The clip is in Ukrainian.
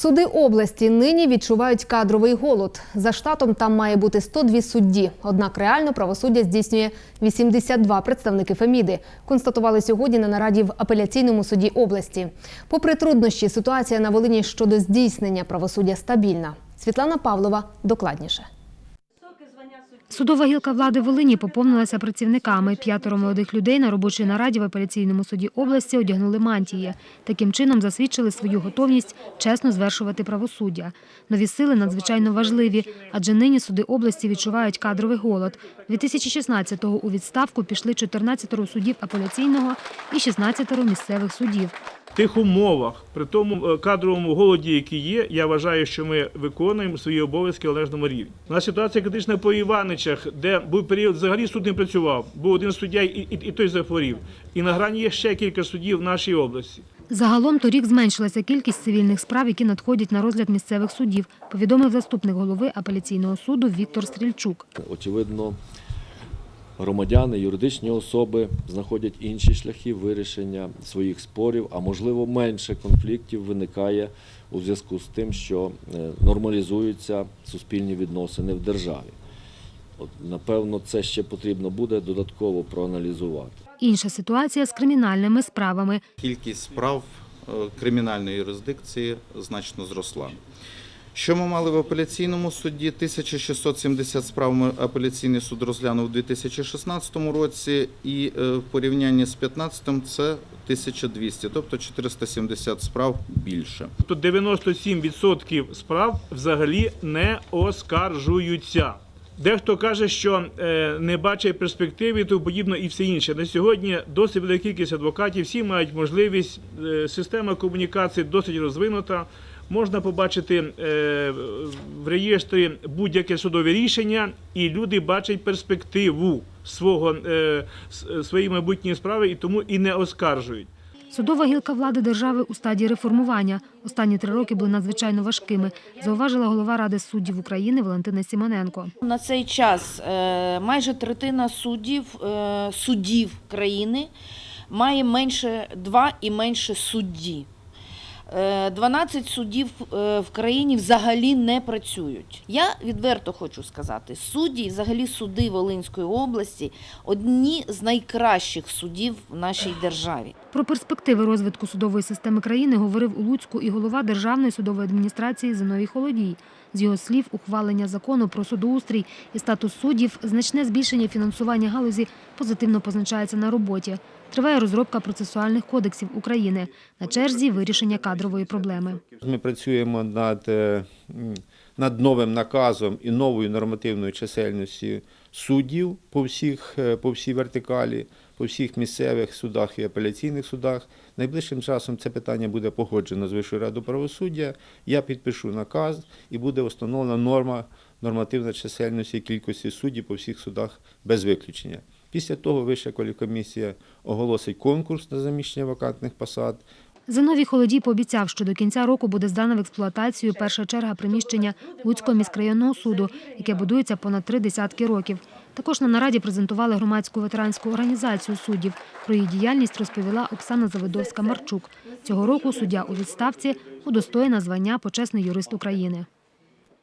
Суди області нині відчувають кадровий голод. За штатом там має бути 102 судді. Однак реально правосуддя здійснює 82 представники Феміди. Констатували сьогодні на нараді в апеляційному суді області. Попри труднощі, ситуація на Волині щодо здійснення правосуддя стабільна. Світлана Павлова докладніше. Судова гілка влади Волині поповнилася працівниками. П'ятеро молодих людей на робочій нараді в апеляційному суді області одягнули мантії. Таким чином засвідчили свою готовність чесно звершувати правосуддя. Нові сили надзвичайно важливі, адже нині суди області відчувають кадровий голод. 2016-го у відставку пішли 14 суддів апеляційного і 16 місцевих суддів. В тих умовах, при тому е, кадровому голоді, який є, я вважаю, що ми виконуємо свої обов'язки в належному рівні. У нас ситуація критична по Іваничах, де був період, взагалі суд не працював. Був один суддя, і, і, і той захворів. І на грані є ще кілька судів в нашій області. Загалом торік зменшилася кількість цивільних справ, які надходять на розгляд місцевих судів, повідомив заступник голови апеляційного суду Віктор Стрільчук. Очевидно, громадяни, юридичні особи знаходять інші шляхи вирішення своїх спорів, а можливо менше конфліктів виникає у зв'язку з тим, що е, нормалізуються суспільні відносини в державі. От, напевно, це ще потрібно буде додатково проаналізувати. Інша ситуація з кримінальними справами. кількість справ е, кримінальної юрисдикції значно зросла. Що ми мали в апеляційному суді? 1670 справ апеляційний суд розглянув у 2016 році, і е, в порівнянні з 2015 це 1200, тобто 470 справ більше. Тобто 97% справ взагалі не оскаржуються. Дехто каже, що е, не бачить перспективи, тому подібно і все інше. На сьогодні досить велика кількість адвокатів, всі мають можливість, е, система комунікації досить розвинута. Можна побачити е, в реєстрі будь-яке судове рішення, і люди бачать перспективу свого, е, своєї майбутньої справи і тому і не оскаржують. Судова гілка влади держави у стадії реформування. Останні три роки були надзвичайно важкими, зауважила голова Ради суддів України Валентина Сімоненко. На цей час е, майже третина суддів, суддів країни має менше два і менше судді. Е, 12 суддів е, в країні взагалі не працюють. Я відверто хочу сказати, судді, взагалі суди Волинської області одні з найкращих судів в нашій державі. Про перспективи розвитку судової системи країни говорив у Луцьку і голова Державної судової адміністрації Зиновій Холодій. З його слів, ухвалення закону про судоустрій і статус суддів, значне збільшення фінансування галузі позитивно позначається на роботі. Триває розробка процесуальних кодексів України. На черзі вирішення кадрової проблеми. Ми працюємо над, е, над новим наказом і новою нормативною чисельністю суддів по, всіх, е, по всій вертикалі, по всіх місцевих судах і апеляційних судах. Найближчим часом це питання буде погоджено з Вищою радою правосуддя. Я підпишу наказ і буде встановлена норма нормативна чисельності і кількості суддів по всіх судах без виключення. Після того Вища кваліфкомісія оголосить конкурс на заміщення вакантних посад. Зиновій Холодій пообіцяв, що до кінця року буде здана в експлуатацію перша черга приміщення Луцького міськрайонного суду, яке будується понад три десятки років. Також на нараді презентували громадську ветеранську організацію суддів. Про її діяльність розповіла Оксана Завидовська-Марчук. Цього року суддя у відставці удостоєна звання почесний юрист України.